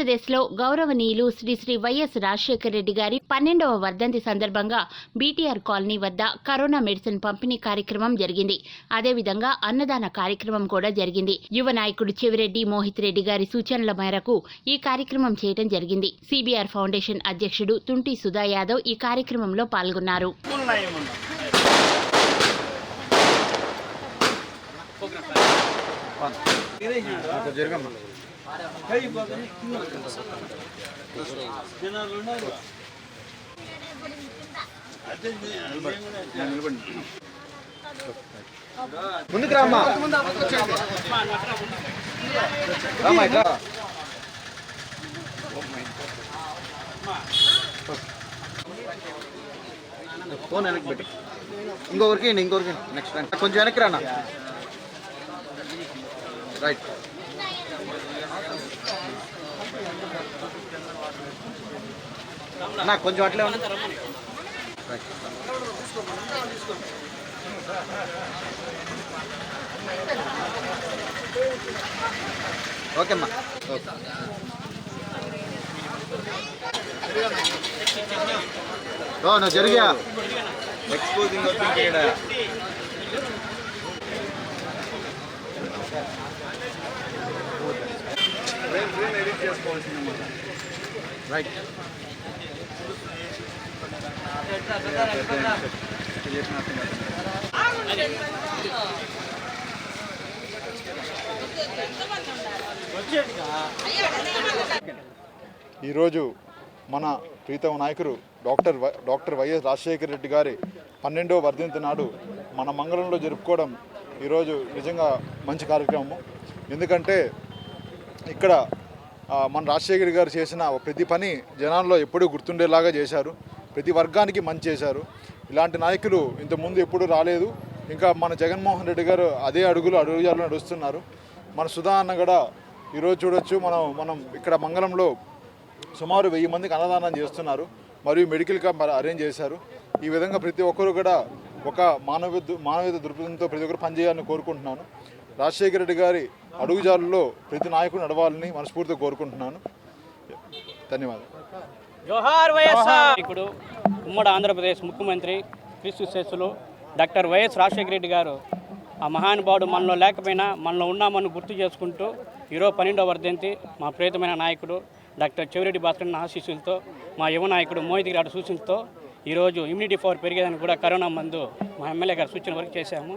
ఆంధ్రప్రదేశ్లో గౌరవనీయులు శ్రీ శ్రీ వైఎస్ రాజశేఖర రెడ్డి గారి పన్నెండవ వర్ధంతి సందర్భంగా బీటీఆర్ కాలనీ వద్ద కరోనా మెడిసిన్ పంపిణీ కార్యక్రమం జరిగింది. అదేవిధంగా అన్నదాన కార్యక్రమం కూడా జరిగింది. యువ నాయకుడు చెవిరెడ్డి మోహిత్ రెడ్డి గారి సూచనల మేరకు ఈ కార్యక్రమం చేయడం జరిగింది. సిబిఆర్ ఫౌండేషన్ అధ్యక్షుడు తుంటి సుధా యాదవ్ ఈ కార్యక్రమంలో పాల్గొన్నారు. ముందుకు రామ్మా రామ్మా ఇట్లా ఫోన్ వెనక్కి పెట్టి ఇంకొకరికి ఇవ్వండి, ఇంకొకరికి నెక్స్ట్ టైం కొంచెం వెనక్కి రానా రైట్ నాకు కొంచెం అట్లే ఉంది ఓకే అమ్మా. ఓకే ఓ నువ్వు జరిగా. ఎక్స్పోజింగ్ వచ్చింది ఇక్కడ రైట్ ఈరోజు మన ప్రీతమ నాయకుడు doctor doctor YS Rajasekhara Reddy గారి పన్నెండవ వర్ధంతి నాడు మన మంగళంలో జరుపుకోవడం ఈరోజు నిజంగా మంచి కార్యక్రమం ఎందుకంటే ఇక్కడ మన రాజశేఖర్ గారు చేసిన ప్రతి పని జనాల్లో ఎప్పుడూ గుర్తుండేలాగా చేశారు. ప్రతి వర్గానికి మంచి చేశారు. ఇలాంటి నాయకులు ఇంతకుముందు ఎప్పుడూ రాలేదు. ఇంకా మన జగన్మోహన్ రెడ్డి గారు అదే అడుగులు అడుగుజాలు నడుస్తున్నారు. మన సుధా అన్న కూడా ఈరోజు చూడొచ్చు మనం మనం ఇక్కడ మంగళంలో సుమారు వెయ్యి మందికి అన్నదానం చేస్తున్నారు. మరియు మెడికల్ క్యాంప్ అరేంజ్ చేశారు. ఈ విధంగా ప్రతి ఒక్కరు కూడా ఒక మానవ మానవీయత దృక్పథంతో ప్రతి ఒక్కరు పనిచేయాలని కోరుకుంటున్నాను. రాజశేఖర రెడ్డి గారి అడుగుజారుల్లో ప్రతి నాయకుడు నడవాలని మనస్ఫూర్తిగా కోరుకుంటున్నాను. ధన్యవాదాలు. జోహార్ వైఎస్ఆర్. ఇప్పుడు ఉమ్మడి ఆంధ్రప్రదేశ్ ముఖ్యమంత్రి క్రీస్తు శేషులు డాక్టర్ వైఎస్ రాజశేఖర రెడ్డి గారు ఆ మహానుభావుడు మనలో లేకపోయినా మనలో ఉన్నామని గుర్తు చేసుకుంటూ ఈరోజు పన్నెండవ వర్ధంతి మా ప్రియతమైన నాయకుడు డాక్టర్ చెవిరెడ్డి భాస్కర్ ఆశీస్సులతో మా యువ నాయకుడు మోహిత్ గారి సూచనలతో ఈరోజు ఇమ్యూనిటీ పవర్ పెరిగేదని కూడా కరోనా మందు మా ఎమ్మెల్యే గారు సూచన వరకు చేశాము.